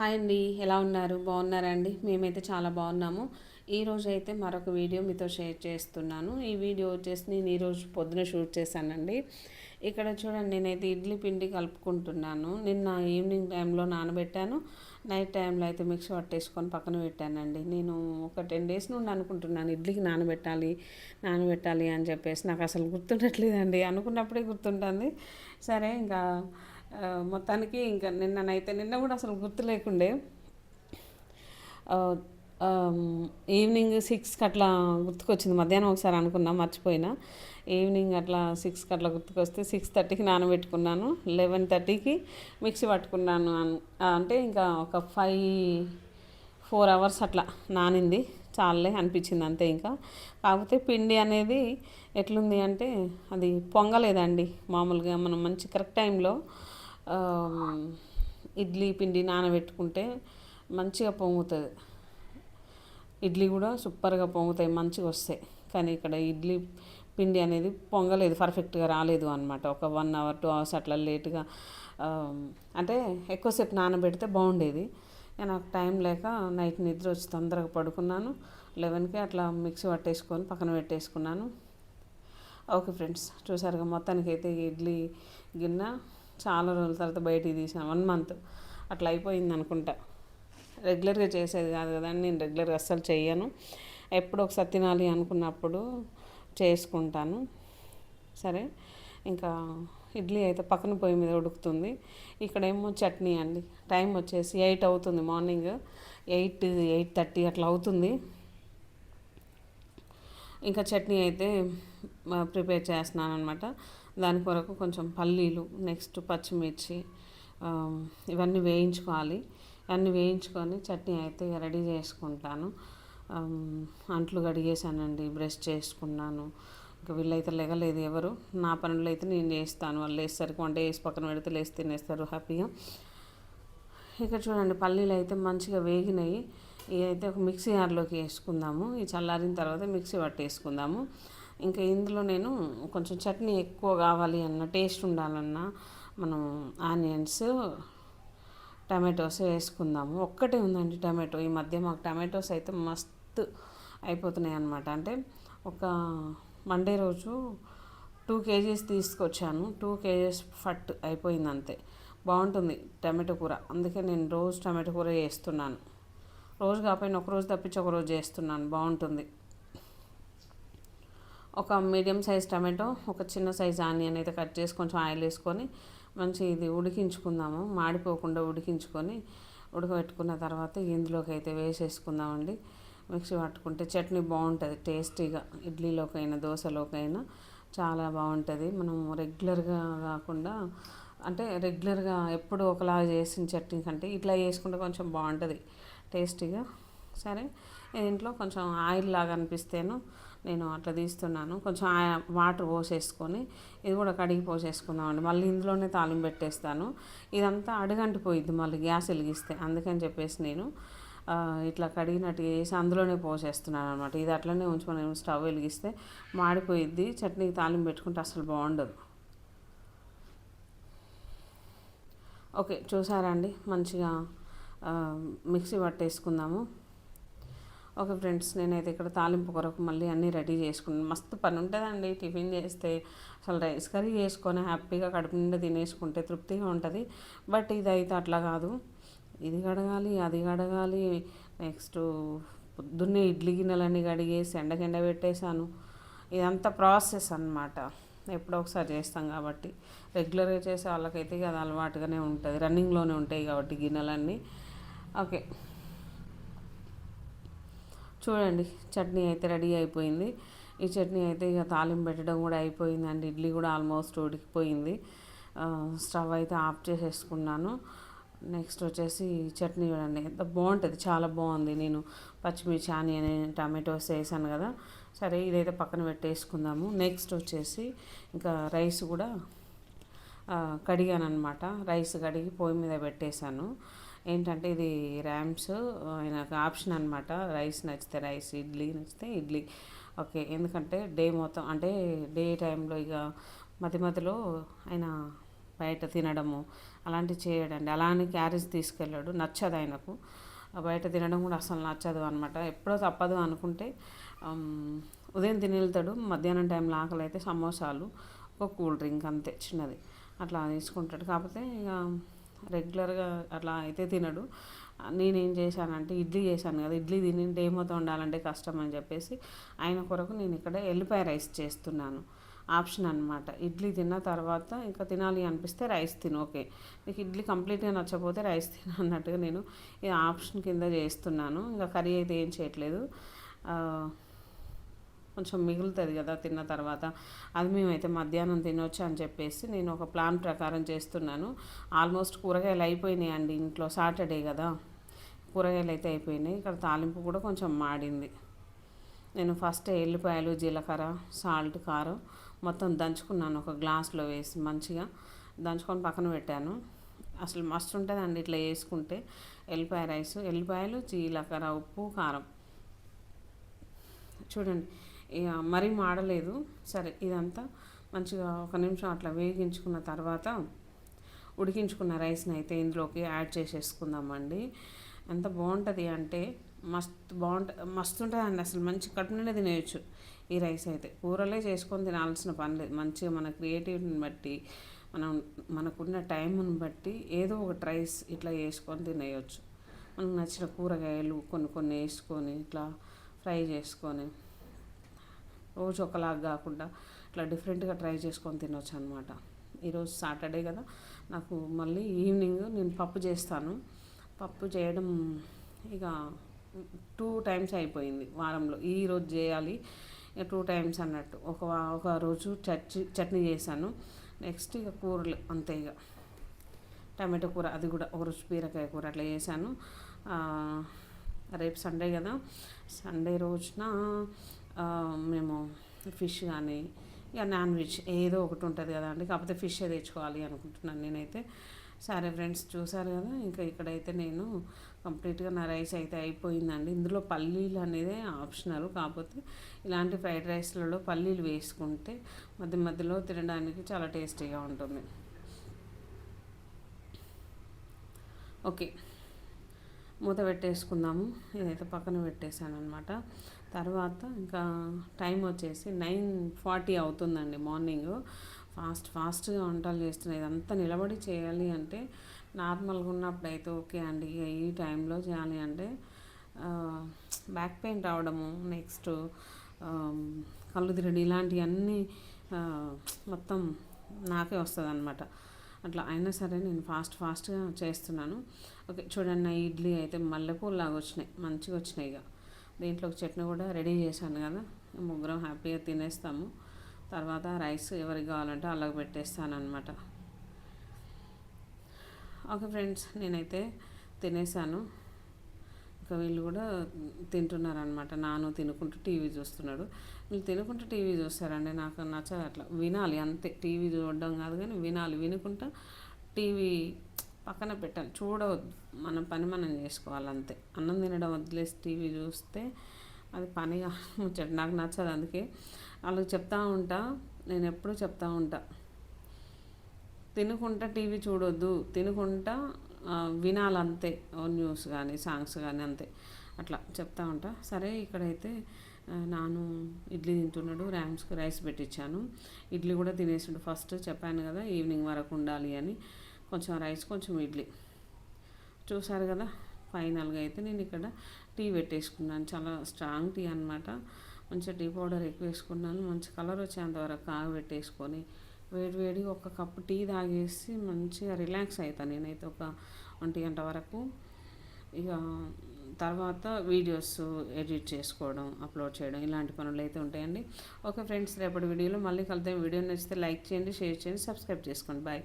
Hi అండి ఎలా ఉన్నారు? బాగున్నారా అండి? మేమైతే చాలా బాగున్నాము. ఈరోజు అయితే మరొక వీడియో మీతో షేర్ చేస్తున్నాను. ఈ వీడియో వచ్చేసి నేను ఈరోజు పొద్దున షూట్ చేశానండి. ఇక్కడ చూడండి నేనైతే ఇడ్లీ పిండి కలుపుకుంటున్నాను. నిన్న ఈవినింగ్ టైంలో నానబెట్టాను. నైట్ టైంలో అయితే మిక్సీ పట్టేసుకొని పక్కన పెట్టానండి. నేను ఒక టెన్ డేస్ నుండి అనుకుంటున్నాను ఇడ్లీకి నానబెట్టాలి నానబెట్టాలి అని చెప్పేసి. నాకు అసలు గుర్తుండట్లేదండి. అనుకున్నప్పుడే గుర్తుంటుంది. సరే ఇంకా మొత్తానికి ఇంకా నిన్ననైతే నిన్న కూడా అసలు గుర్తు లేకుండే. ఈవినింగ్ సిక్స్కి అట్లా గుర్తుకొచ్చింది. మధ్యాహ్నం ఒకసారి అనుకున్నా మర్చిపోయినా. ఈవినింగ్ అట్లా సిక్స్కి అట్లా గుర్తుకొస్తే సిక్స్ థర్టీకి నానబెట్టుకున్నాను. లెవెన్ థర్టీకి మిక్సీ పట్టుకున్నాను అంటే ఇంకా ఒక ఫైవ్ ఫోర్ అవర్స్ అట్లా నానింది. చాలే అనిపించింది అంతే ఇంకా. కాకపోతే పిండి అనేది ఎట్లుంది అంటే అది పొంగలేదండి మామూలుగా మనం మంచి కరెక్ట్ టైంలో ఇడ్లీ పిండి నానబెట్టుకుంటే మంచిగా పొంగుతుంది. ఇడ్లీ కూడా సూపర్గా పొంగుతాయి మంచిగా వస్తాయి. కానీ ఇక్కడ ఇడ్లీ పిండి అనేది పొంగలేదు పర్ఫెక్ట్గా రాలేదు అనమాట ఒక వన్ అవర్ టూ అవర్స్ అట్లా లేట్గా అంటే ఎక్కువసేపు నానబెడితే బాగుండేది. నాకు టైం లేక నైట్ నిద్ర వచ్చి తొందరగా పడుకున్నాను. లెవెన్కి అట్లా మిక్సీ పట్టేసుకొని పక్కన పెట్టేసుకున్నాను. ఓకే ఫ్రెండ్స్ చూసారుగా మొత్తానికి అయితే ఇడ్లీ గిన్నె చాలా రోజుల తర్వాత బయటికి తీసిన వన్ మంత్ అట్లా అయిపోయింది అనుకుంటా. రెగ్యులర్గా చేసేది కాదు కదండి నేను రెగ్యులర్గా అస్సలు చేయను ఎప్పుడు ఒకసారి తినాలి అనుకున్నప్పుడు చేసుకుంటాను. సరే ఇంకా ఇడ్లీ అయితే పక్కన పొయ్యి మీద ఉడుకుతుంది. ఇక్కడేమో చట్నీ అండి. టైం వచ్చేసి ఎయిట్ అవుతుంది మార్నింగ్ ఎయిట్ ఎయిట్ థర్టీ అట్లా అవుతుంది. ఇంకా చట్నీ అయితే ప్రిపేర్ చేస్తున్నాను అనమాట దాని కొరకు కొంచెం పల్లీలు నెక్స్ట్ పచ్చిమిర్చి ఇవన్నీ వేయించుకోవాలి. ఇవన్నీ వేయించుకొని చట్నీ అయితే రెడీ చేసుకుంటాను. అంట్లు కడిగేసానండి బ్రష్ చేసుకున్నాను. ఇంకా వీళ్ళైతే లేగలేదు ఎవరు. నా పనులు అయితే నేను చేస్తాను. వాళ్ళు లేసేసరికి వంట వేసి పక్కన పెడితే లేసి తినేస్తారు హ్యాపీగా. ఇక చూడండి పల్లీలు అయితే మంచిగా వేగినాయి. ఇదైతే ఒక మిక్సీ జార్లోకి వేసుకుందాము. ఈ చల్లారిన తర్వాత మిక్సీ పట్టేసుకుందాము. ఇంకా ఇందులో నేను కొంచెం చట్నీ ఎక్కువ కావాలి అన్న టేస్ట్ ఉండాలన్నా మనం ఆనియన్స్ టమాటోస్ వేసుకుందాము. ఒక్కటే ఉందండి టమాటో. ఈ మధ్య మాకు టమాటోస్ అయితే మస్తు అయిపోతున్నాయి అనమాట అంటే ఒక మండే రోజు టూ కేజీస్ తీసుకొచ్చాను. టూ కేజీస్ ఫట్ అయిపోయింది అంతే బాగుంటుంది టమాటో కూర. అందుకే నేను రోజు టమాటో కూర చేస్తున్నాను. రోజు కాకపోయినా ఒక రోజు తప్పించి ఒకరోజు చేస్తున్నాను. బాగుంటుంది. ఒక మీడియం సైజ్ టమాటో ఒక చిన్న సైజ్ ఆనియన్ అయితే కట్ చేసి కొంచెం ఆయిల్ వేసుకొని మంచి ఇది ఉడికించుకుందాము మాడిపోకుండా ఉడికించుకొని ఉడకబెట్టుకున్న తర్వాత ఇందులోకి అయితే వేసేసుకుందామండి. మిక్సీ పట్టుకుంటే చట్నీ బాగుంటుంది టేస్టీగా. ఇడ్లీలోకైనా దోశలోకైనా చాలా బాగుంటుంది. మనం రెగ్యులర్గా కాకుండా అంటే రెగ్యులర్గా ఎప్పుడు ఒకలాగా చేసిన చట్నీ కంటే ఇట్లా చేసుకుంటే కొంచెం బాగుంటుంది టేస్టీగా. సరే దీంట్లో కొంచెం ఆయిల్ లాగా అనిపిస్తేను నేను అట్లా తీస్తున్నాను. కొంచెం వాటర్ పోసేసుకొని ఇది కూడా కడిగి పోసేసుకుందామండి. మళ్ళీ ఇందులోనే తాలింపు పెట్టేస్తాను. ఇదంతా అడుగంటిపోయిద్ది మళ్ళీ గ్యాస్ వెలిగిస్తే. అందుకని చెప్పేసి నేను ఇట్లా కడిగినట్టు వేసి అందులోనే పోసేస్తున్నాను అనమాట ఇది అట్లనే ఉంచుకొని స్టవ్ వెలిగిస్తే మాడిపోయిద్ది. చట్నీకి తాలింపు పెట్టుకుంటే అసలు బాగుండదు. ఓకే చూసారండి మంచిగా మిక్సీ పట్టేసుకుందాము. ఓకే ఫ్రెండ్స్ నేనైతే ఇక్కడ తాలింపు కొరకు మళ్ళీ అన్నీ రెడీ చేసుకున్నాను. మస్తు పని ఉంటుందండి. టిఫిన్ చేస్తే అసలు రైస్ కర్రీ చేసుకొని హ్యాపీగా కడుపు నిండా తినేసుకుంటే తృప్తిగా ఉంటుంది. బట్ ఇదైతే అట్లా కాదు. ఇది కడగాలి అది కడగాలి. నెక్స్ట్ పొద్దున్నే ఇడ్లీ గిన్నెలన్నీ కడిగేసి ఎండకెండ పెట్టేశాను. ఇదంతా ప్రాసెస్ అనమాట ఎప్పుడో ఒకసారి చేస్తాం కాబట్టి. రెగ్యులర్గా చేసే వాళ్ళకైతే అది అలవాటుగానే ఉంటుంది. రన్నింగ్లోనే ఉంటాయి కాబట్టి గిన్నెలన్నీ. ఓకే. చూడండి చట్నీ అయితే రెడీ అయిపోయింది. ఈ చట్నీ అయితే ఇక తాలింపు పెట్టడం కూడా అయిపోయింది అండ్ ఇడ్లీ కూడా ఆల్మోస్ట్ ఉడికిపోయింది. స్టవ్ అయితే ఆఫ్ చేసేసుకున్నాను. నెక్స్ట్ వచ్చేసి చట్నీ చూడండి ఎంత బాగుంటుంది. చాలా బాగుంది. నేను పచ్చిమిర్చి ఆనియన్ టమాటోస్ వేసాను కదా. సరే ఇదైతే పక్కన పెట్టేసుకుందాము. నెక్స్ట్ వచ్చేసి ఇంకా రైస్ కూడా కడిగాను అనమాట రైస్ కడిగి పొయ్యి మీద పెట్టేశాను. ఏంటంటే ఇది ర్యామ్స్ ఆయనకు ఆప్షన్ అనమాట రైస్ నచ్చితే రైస్ ఇడ్లీ నచ్చితే ఇడ్లీ. ఓకే ఎందుకంటే డే మొత్తం అంటే డే టైంలో ఇక మధ్య మధ్యలో ఆయన బయట తినడము అలాంటివి చేయడండి. అలా అని క్యారేజ్ తీసుకెళ్ళాడు నచ్చదు ఆయనకు. బయట తినడం కూడా అసలు నచ్చదు అనమాట ఎప్పుడో తప్పదు అనుకుంటే ఉదయం తిని వెళ్తాడు మధ్యాహ్నం టైంలో ఆకలి అయితే సమోసాలు ఒక కూల్ డ్రింక్ అంతే చిన్నది. అట్లా తీసుకుంటాడు. కాకపోతే ఇక రెగ్యులర్గా అట్లా అయితే తినడు. నేనేం చేశానంటే ఇడ్లీ చేశాను కదా ఇడ్లీ తిని డేమోతో ఉండాలంటే కష్టం అని చెప్పేసి ఆయన కొరకు నేను ఇక్కడ ఎల్లిపాయ రైస్ చేస్తున్నాను. ఆప్షన్ అనమాట ఇడ్లీ తిన్న తర్వాత ఇంకా తినాలి అనిపిస్తే రైస్ తిను ఓకే. నీకు ఇడ్లీ కంప్లీట్గా నచ్చకపోతే రైస్ తిను అన్నట్టుగా నేను ఈ ఆప్షన్ కింద చేస్తున్నాను. ఇంకా కర్రీ అయితే ఏం చేయట్లేదు. కొంచెం మిగులుతుంది కదా తిన్న తర్వాత. అది మేమైతే మధ్యాహ్నం తినొచ్చు అని చెప్పేసి నేను ఒక ప్లాన్ ప్రకారం చేస్తున్నాను. ఆల్మోస్ట్ కూరగాయలు అయిపోయినాయి అండి ఇంట్లో సాటర్డే కదా. కూరగాయలు అయితే అయిపోయినాయి. ఇక్కడ తాలింపు కూడా కొంచెం మాడింది. నేను ఫస్ట్ ఎల్లిపాయలు జీలకర్ర సాల్ట్ కారం మొత్తం దంచుకున్నాను ఒక గ్లాస్లో వేసి మంచిగా దంచుకొని పక్కన పెట్టాను. అసలు మస్తు ఉంటుందండి ఇట్లా వేసుకుంటే ఎల్లిపాయ రైస్ ఎల్లిపాయలు జీలకర్ర ఉప్పు కారం. చూడండి ఇక మరీ మాడలేదు. సరే ఇదంతా మంచిగా ఒక నిమిషం అట్లా వేగించుకున్న తర్వాత ఉడికించుకున్న రైస్ని అయితే ఇందులోకి యాడ్ చేసేసుకుందామండి. ఎంత బాగుంటుంది అంటే మస్తు బాగుంటుంది మస్తు ఉంటుందండి అసలు మంచి కడుపు తినేయచ్చు ఈ రైస్ అయితే కూరలే చేసుకొని తినాల్సిన పని లేదు. మంచిగా మన క్రియేటివిటీని బట్టి మనం మనకున్న టైంని బట్టి ఏదో ఒక రైస్ ఇట్లా వేసుకొని తినేయచ్చు. మనకు నచ్చిన కూరగాయలు కొన్ని కొన్ని వేసుకొని ఇట్లా ఫ్రై చేసుకొని. రోజు ఒకలాగా కాకుండా ఇట్లా డిఫరెంట్గా ట్రై చేసుకొని తినొచ్చు అనమాట ఈరోజు సాటర్డే కదా నాకు మళ్ళీ ఈవినింగ్ నేను పప్పు చేస్తాను. పప్పు చేయడం ఇక టూ టైమ్స్ అయిపోయింది వారంలో. ఈ రోజు చేయాలి టూ టైమ్స్ అన్నట్టు. ఒక ఒక రోజు చట్నీ చట్నీ చేశాను. నెక్స్ట్ ఇక కూరలు అంతే ఇక. టమాటో కూర అది కూడా ఒక రోజు బీరకాయ కూర అట్లా చేశాను. రేపు సండే కదా. సండే రోజున మేము ఫిష్ కానీ ఇక నాన్ వెజ్ ఏదో ఒకటి ఉంటుంది కదా అండి. కాకపోతే ఫిష్ తెచ్చుకోవాలి అనుకుంటున్నాను నేనైతే. సరే ఫ్రెండ్స్ చూసారు కదా? ఇంకా ఇక్కడైతే నేను కంప్లీట్గా నా రైస్ అయితే అయిపోయిందండి. ఇందులో పల్లీలు అనేది ఆప్షనల్. కాకపోతే ఇలాంటి ఫ్రైడ్ రైస్లలో పల్లీలు వేసుకుంటే మధ్య మధ్యలో తినడానికి చాలా టేస్టీగా ఉంటుంది. ఓకే. మూత పెట్టేసుకుందాము. ఇదైతే పక్కన పెట్టేశాను అనమాట తర్వాత ఇంకా టైం వచ్చేసి నైన్ ఫార్టీ అవుతుందండి మార్నింగ్. ఫాస్ట్ ఫాస్ట్గా వంటలు చేస్తున్నాయి ఇదంతా నిలబడి చేయాలి అంటే నార్మల్గా ఉన్నప్పుడు అయితే ఓకే అండి. ఈ టైంలో చేయాలి అంటే బ్యాక్ పెయిన్ రావడము నెక్స్ట్ కళ్ళు తిరగడం ఇలాంటివన్నీ మొత్తం నాకే వస్తుంది అనమాట అట్లా అయినా సరే నేను ఫాస్ట్ ఫాస్ట్గా చేస్తున్నాను. ఓకే చూడండి నా ఇడ్లీ అయితే మల్లెపూలు లాగా వచ్చినాయి. మంచిగా వచ్చినాయి ఇక దీంట్లో చట్నీ కూడా రెడీ చేశాను కదా. ముగ్గురం హ్యాపీగా తినేస్తాము. తర్వాత రైస్ ఎవరికి కావాలంటే అలాగ పెట్టేస్తాను అనమాట ఓకే ఫ్రెండ్స్ నేనైతే తినేసాను ఇంకా వీళ్ళు కూడా తింటున్నారనమాట నాను తినుకుంటూ టీవీ చూస్తున్నాడు. వీళ్ళు తినుకుంటూ టీవీ చూస్తారండి. నాకు నచ్చదు అట్లా వినాలి అంతే. టీవీ చూడడం కాదు కానీ వినాలి. వినుకుంటూ టీవీ పక్కన పెట్టాలి. చూడవద్దు. మన పని మనం చేసుకోవాలి అంతే అన్నం తినడం వదిలేసి టీవీ చూస్తే అది పనిగా ముచ్చట. నాకు నచ్చదు అందుకే వాళ్ళకి చెప్తా ఉంటా. నేను ఎప్పుడూ చెప్తా ఉంటా. తినుకుంటా టీవీ చూడొద్దు. తినుకుంటా వినాలంతే. న్యూస్ కానీ సాంగ్స్ కానీ అంతే. అట్లా చెప్తా ఉంటా. సరే ఇక్కడైతే నాను ఇడ్లీ తింటున్నాడు. ర్యామ్స్కి రైస్ పెట్టించాను ఇడ్లీ కూడా తినేసిండు. ఫస్ట్ చెప్పాను కదా ఈవినింగ్ వరకు ఉండాలి అని. కొంచెం రైస్ కొంచెం ఇడ్లీ. చూసారు కదా ఫైనల్గా అయితే నేను ఇక్కడ టీ పెట్టేసుకున్నాను. చాలా స్ట్రాంగ్ టీ అనమాట మంచిగా టీ పౌడర్ ఎక్కువ వేసుకున్నాను. మంచి కలర్ వచ్చేంత వరకు కాగబెట్టేసుకొని వేడి వేడి ఒక కప్పు టీ తాగేసి మంచిగా రిలాక్స్ అవుతాను నేనైతే ఒక ఒంటి గంట వరకు. ఇక తర్వాత వీడియోస్ ఎడిట్ చేసుకోవడం అప్లోడ్ చేయడం ఇలాంటి పనులు అయితే ఉంటాయండి. ఓకే ఫ్రెండ్స్ రేపటి వీడియోలో మళ్ళీ కలుద్దాం. వీడియో నచ్చితే లైక్ చేయండి షేర్ చేయండి సబ్స్క్రైబ్ చేసుకోండి. బాయ్.